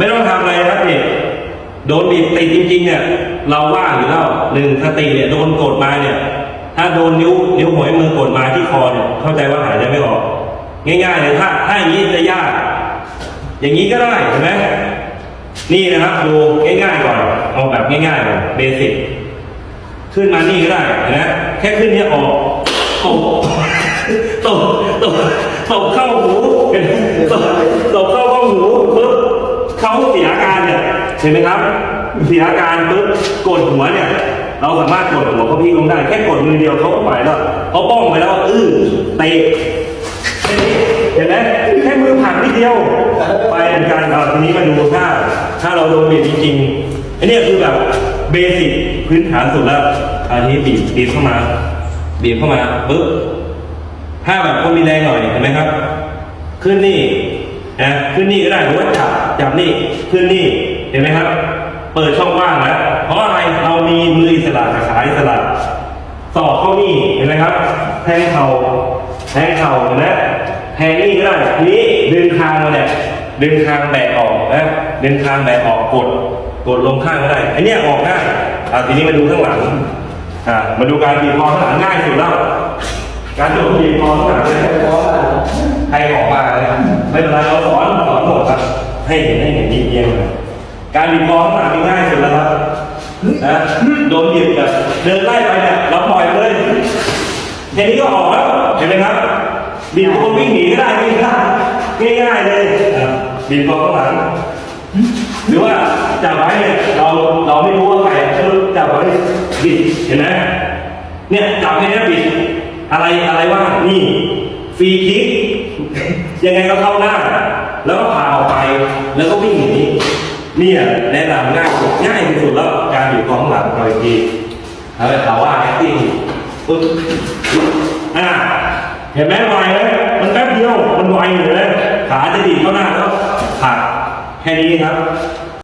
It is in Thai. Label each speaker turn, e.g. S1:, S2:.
S1: ไม่ต้องทำอะไรครับเนี่โดนบีบติดจริงๆเนี่ยเราว่าอยู่แล้วหนึ่งสติเนี่ยโดนกดมาเนี่ย ถ้าโดนนิ้วนิ้วหัวมือกดมาที่คอเนี่ยเข้าใจว่าหายใจไม่ออก ง่ายๆเลยถ้าถ้าอย่างนี้จะยาก อย่างนี้ก็ได้เห็นไหมนี่นะครับดูง่ายๆก่อนเอาแบบง่ายๆก่อนเบสิกขึ้นมานี่ก็ได้เห็นไหมแค่ขึ้นเนี้ยออกตบตบตบตบเข้าหูตบตบเข้า เห็นไหมครับ เสียอาการปึ๊บกดหัวเนี่ย เราสามารถกดหัวเขาพี่ลงได้ แค่กดมือเดียวเขาก็ไปแล้วเขาป้องไปแล้วอื้อเตะเห็นไหมแค่มือผักนิดเดียว ไปเหมือนกันเอาทีนี้มาดูถ้า ถ้าเราโดนบีบจริงๆอันนี้คือแบบเบสิกพื้นฐานสุดแล้วอันนี้บีบบีบเข้ามาบีบเข้ามาปึ๊บถ้าแบบคนมีแรงหน่อยเห็นไหมครับ ขึ้นนี่ นะขึ้นนี่ก็ได้หรือว่าจับจับนี่ขึ้นนี่เห็นไหมครับ เปิดช่องว่างแล้วเพราะอะไรเรามีมืออิสระกับขาอิสระสอบเข้านี่เห็นไหมครับ แทงเข่าแทงเข่านไหมแทงนี่ก็ได้ทีนี้ดึงคางมาเนี่ยดึงคางแบกออกนะดึงคางแบกออกกดกดลงข้างก็ได้อันเนี้ยออกง่ายอ่าทีนี้มาดูข้างหลังอ่ามาดูการบีบคอข้างหลังง่ายสุดแล้วการโดดบีบคอข้างหลังเนี่ย เลยไม่เป็นไรเราสอนสอนหมดครับ ให้เห็นให้เห็นนิดเดียวเลยการบีบคอข้างหลังนี่ง่ายสุดแล้วครับนะโดนหยิบแบบเดินไล่ไปเนี่ยเราปล่อยเลยแค่นี้ก็ออกแล้วเห็นไหมครับบีบตัววิ่งหนีก็ได้วิ่งได้ง่ายๆเลยอะบีบตัวข้างหลังหรือว่าจับไว้เนี่ยเราเราไม่รู้ว่าใครก็จับไว้บิดเห็นไหมเนี่ยจับให้เนี่ยบิดอะไรอะไรว่านี่ ฟรีคิกยังไงก็เข้าหน้า แล้วก็พาออกไปแล้วก็วิ่งหนีเนี่ยแนะนำง่ายสุดง่ายที่สุดแล้วการอยู่กองหลังเราอีกทีเอาไปเขาว่า acting ปึ๊บอ่าเห็นไหมไวไหมมันแป๊บเดียวมันไวอยู่เลยขาจะดีเข้าหน้าแล้วผักแค่นี้ครับ